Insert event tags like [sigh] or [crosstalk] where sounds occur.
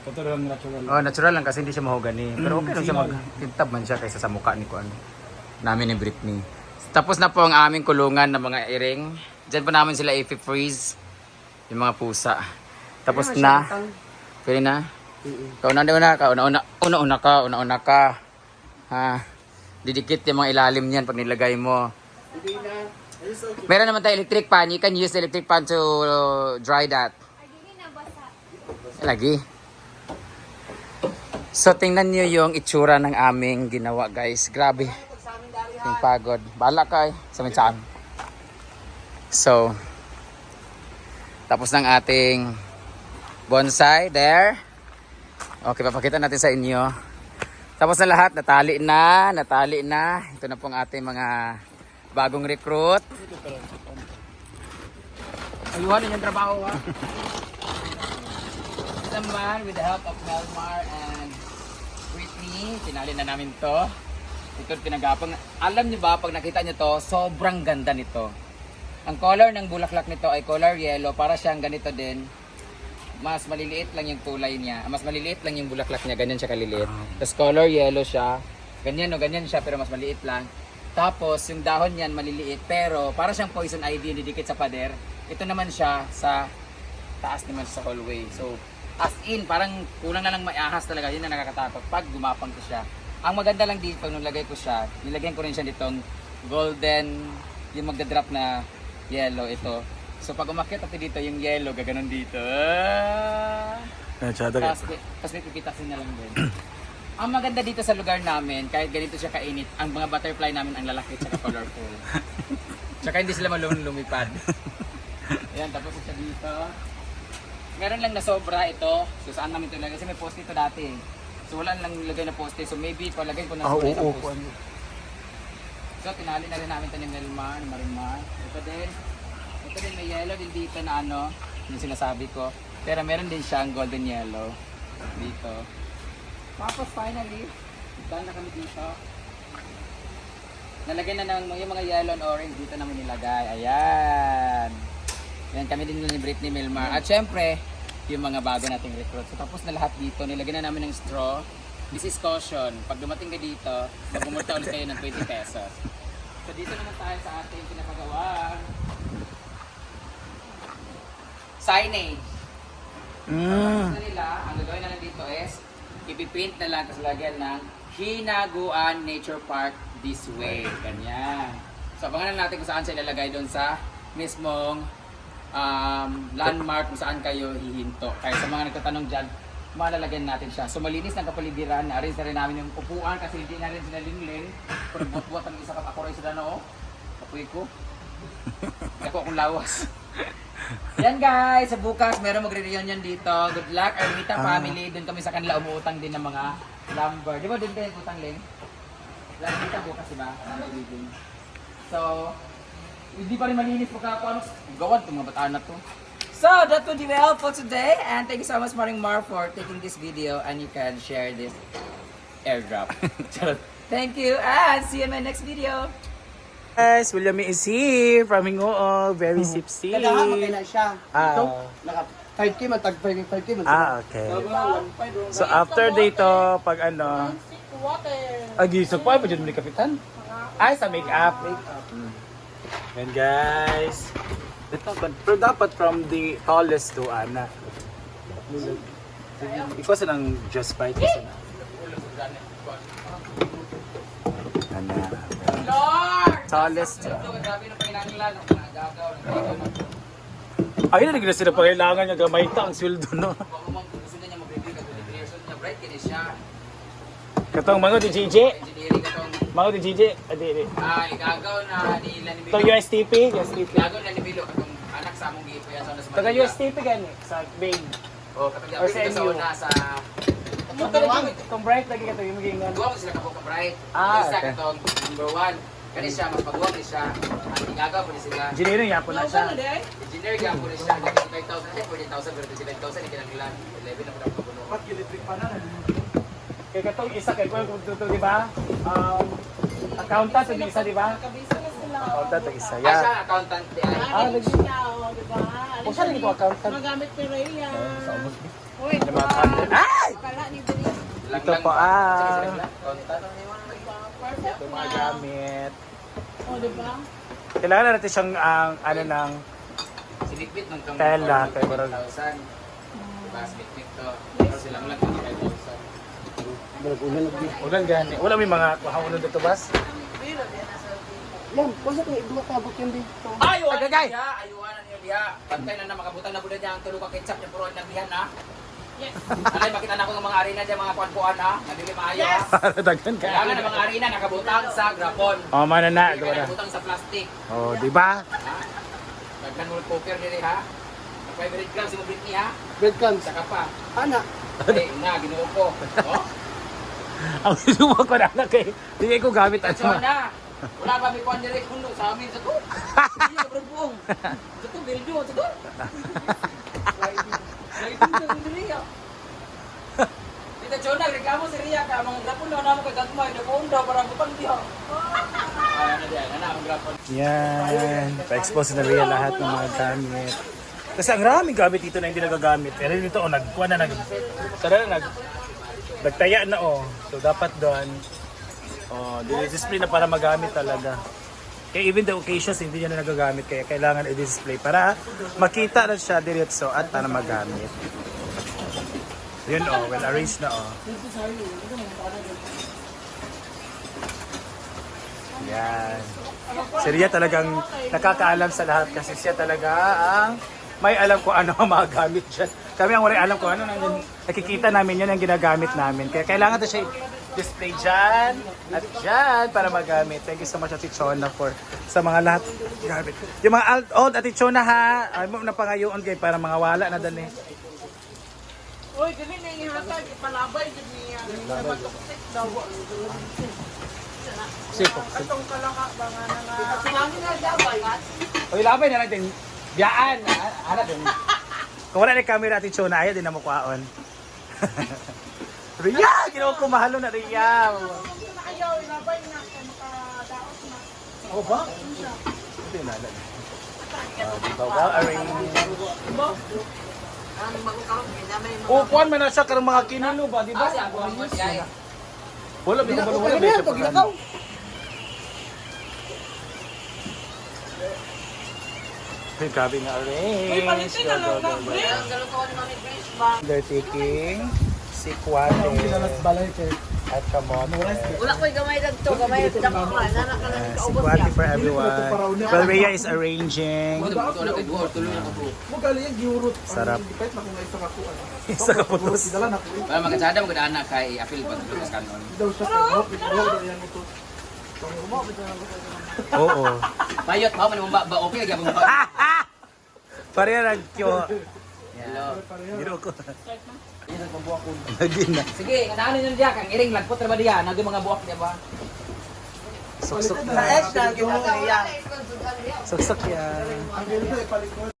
Totoo lang natural. Oh, natural lang kasi hindi siya mahogani. Pero okay lang siya magtintab man siya kaysa sa mukha ni Kuan. Namin ni Britney. Tapos na po ang aming kulungan ng mga iring. Diyan po namin sila i-freeze. Yung mga pusa. Tapos na. Pwede na? Kauna na ka, una-una, una-una ka, una-una ka. Ha? Didikit yung mga ilalim niyan pag nilagay mo. Meron naman tayo electric pan. You can use the electric pan to dry that. Lagi. So tingnan niyo yung itsura ng aming ginawa guys. Grabe. Yung pagod. Bala ka eh. Sa amin saan. So, tapos ng ating bonsai there. Okay, papakita natin sa inyo. Tapos na lahat, natali na, natali na. Ito na pong ating mga bagong recruit. Ayuhan yung trabaho ha. naman with the help of Melmar and Tinali na namin to. Ito pinagapang. Alam niyo ba, pag nakita niyo to, sobrang ganda nito. Ang color ng bulaklak nito ay color yellow, para siyang ganito din. Mas maliliit lang yung kulay niya. Mas maliliit lang yung bulaklak niya, ganyan siya kaliliit. Tapos color yellow siya. Ganyan o ganyan siya pero mas maliit lang. Tapos yung dahon niyan maliliit pero para siyang poison ivy didikit sa pader. Ito naman siya sa taas naman sa hallway. So as in parang kulang na lang maiahas talaga. Yun na nakakatakot pag gumapang ko siya. Ang maganda lang dito nung lagay ko siya, nilagyan ko rin siya ditong golden yung magda-drop na yellow ito. So pag umakyat natin dito yung yellow gaganon dito. Ah! Tapos, tapos may pipitasin na lang din. ang maganda dito sa lugar namin, kahit ganito siya kainit, ang mga butterfly namin ang lalaki at colorful. [laughs] Tsaka hindi sila malun lumipad. Ayan, tapos siya dito. Meron lang na sobra ito. So saan namin ito? Kasi may post ito dati. So wala lang nilagay na poste. So maybe palagay ko na Ah, sa oo, isang oo, poste. So tinali na rin namin ito ni Melmar, ni Marimar. Ito din. Ito din may yellow din dito na ano, yung sinasabi ko. Pero meron din siyang golden yellow dito. Tapos finally, done na kami dito. Nalagyan na ng yung mga yellow and orange dito namin nilagay. Ayan. Yan kami din ni Britney Milmar. At syempre, yung mga bago nating recruit. So tapos na lahat dito. Nilagyan na namin ng straw. This is caution. Pag dumating ka dito, magmumulta ulit kayo ng 20 pesos. So dito naman tayo sa ating pinapagawa. Signage. Mm. Na nila, ang gagawin na lang dito is, ipipaint na lang, tapos lagyan ng Hinaguan Nature Park this way. Ganyan. So, abangan na natin kung saan siya ilalagay doon sa mismong um, landmark kung saan kayo hihinto. Kaya sa mga nagtatanong dyan, malalagyan natin siya. So, malinis ng kapaligiran. Na-arrange na rin namin yung upuan kasi hindi na rin sila linglin. Pero buot-buot ang isa kap ako rin sila no. Kapoy ko. [laughs] Ako akong lawas. Yan guys, sa bukas meron magre-reunion dito. Good luck, Armita family. Doon kami sa kanila umuutang din ng mga lumber. Di ba doon kayo utang, Ling? Armita bukas, di ba? So, hindi pa rin malinis pagka ano, gawan itong mga bataan na to. So, that would be all for today. And thank you so much, Maring Mar, for taking this video. And you can share this airdrop. [laughs] Thank you, and see you in my next video. Guys, William is here from Hingoo. Very sip sip. Kailangan makailan siya. Ah. Ito, naka 5K man, tag 5K man. Ah, okay. So after dito, pag ano, agi sa pa pa dyan ni kapitan. Ay sa makeup. Makeup. And guys, ito pero dapat from the tallest to ana. Ikaw sa nang just fight sa na. Ana. Tallest. Grabe na pinangilan. Ang nagagaw. Ayun na sila pa kailangan niya gamay ta ang sweldo no. Kung umang gusto niya mag-review ka 23 years old niya, bright kini siya. Katong mga di GJ, Engineering katong mga di GJ, adi adi. ah, igagaw na nila ni Itong Bilo. USTP, USTP. Igagaw na ni Bilo katong anak sa among gipo yan sa una sa Taga Manila. USTP gani sa. Oh, katong Or yapit sa MU. una sa Yung itong bright lagi ka to yung maging Pagwang mo sila kapag ka-bright. Ah, Isa okay. katong number one. Kani siya, mas pagwang ni siya. At igagaw po ni sila. engineering ya po na siya. Engineer kaya po ni siya. 25,000 eh, 40,000 pero 25,000 hindi kinanglan. 11 na po na pagulo. Kaya katong isa kay kung tuto di ba? Um, accountant yung isa di ba? Accountant yung isa. Ah, siya, Yeah. accountant. eh, Ah, lagi. diba? O siya rin ito accountant. Magamit pero yan. Yung mga accountant. Ah! Ito po ah. Ito mga gamit. O, di ba? Kailangan na natin siyang ang ano ng Sinipit ng Tela, kay Barag. 5,000. Diba, sinipit to. Pero silang lang 25,000. Bagunan lagi. ulan gani. Wala may mga kuhaunan dito bas. Yan, basta kung idua tabok yun dito. Ayuan Agagay! niya, ayuan niya diha. Pantay na na makabutang na bulan niya ang tulog ka ketchup niya puro na bihan na. Yes. Alay makita na ko ng mga arena diya mga kuan-kuan ha. Nadili maayo ha. Para daghan ka. Kailangan ng mga arena nakabutang sa grapon. Oh, mana na, na. nakabutang sa plastic. Oh, di ba? Ha? Daghan mo poker diri ha. 500 grams mo Britney ha. Breadcrumbs. Saka pa. Ana. Ay, na ginuo ko. [laughs] Oh. [laughs] Ang sinuwa ko na na kay. Hindi ko gamit At ano. na. Wala ba may kuan diri kuno sa amin sa to? Hindi ka bro buong. Sa to bildo sa to. Sa. Kita chona reklamo si Ria ka mga grapon na namo kay gagmay na kundo para butang diha. Na na. Yan. Pa-expose na rin lahat ng mga gamit. Kasi ang raming gamit dito na hindi nagagamit. Pero dito, oh, nagkuha na, nag... Tara na, nag... Nagtaya na, oh. So, dapat doon, oh, display na para magamit talaga. Kaya even the occasions, hindi niya na nagagamit. Kaya kailangan i-display para makita na siya diretso at para magamit. Yun, oh. Well arranged na, oh. Yan. Si talagang nakakaalam sa lahat kasi siya talaga ang may alam kung ano ang mga dyan. Kami ang wala alam kung ano nang nakikita namin yun ang ginagamit namin. Kaya kailangan na siya display dyan at dyan para magamit. Thank you so much Ate Chona for sa mga lahat gamit. Yung mga old, old Ate Chona ha, ay mo na pangayoon kay para mga wala na dali. Uy, dili na ihatag. Ipalabay dyan niya. Sipo. Atong kalaka ba nga na nga. Na dabay. Oy, labay na lang din. Biyaan. Ano din? Kung wala na camera Ate Chona, ayaw din na mukhaon. [laughs] Ria! Ginawa ko mahalo na na. Na. Oo ba? Ito yung nalan. Uh, diba? Well arranged. Oh, kuhan man na siya karang mga kinulo ba, di ba? Ah, siya. Wala, di ba? Wala, Wala na to grabe na Uy, arrange. palitin na lang ng break. They're taking balay kay. at kamote. Wala ko'y gamay gamay ka. Nana ka lang Uh, kaubos sikwate niya. for everyone. Well, Rhea is arranging. Na na. Sarap. Na isa ka [laughs] ka putos. Na. Para magkasada mo kada anak kay apil pag kanon. Oo. Bayot pa man mo ba ba okay gyapon mo. Pareha lang kyo. Hello. Giro ko. Lagi na. Sige, kanaan niyo diya kang iring lagpot ra ba diya nagay mga buwak diya ba? Suksok na. Suksok yan.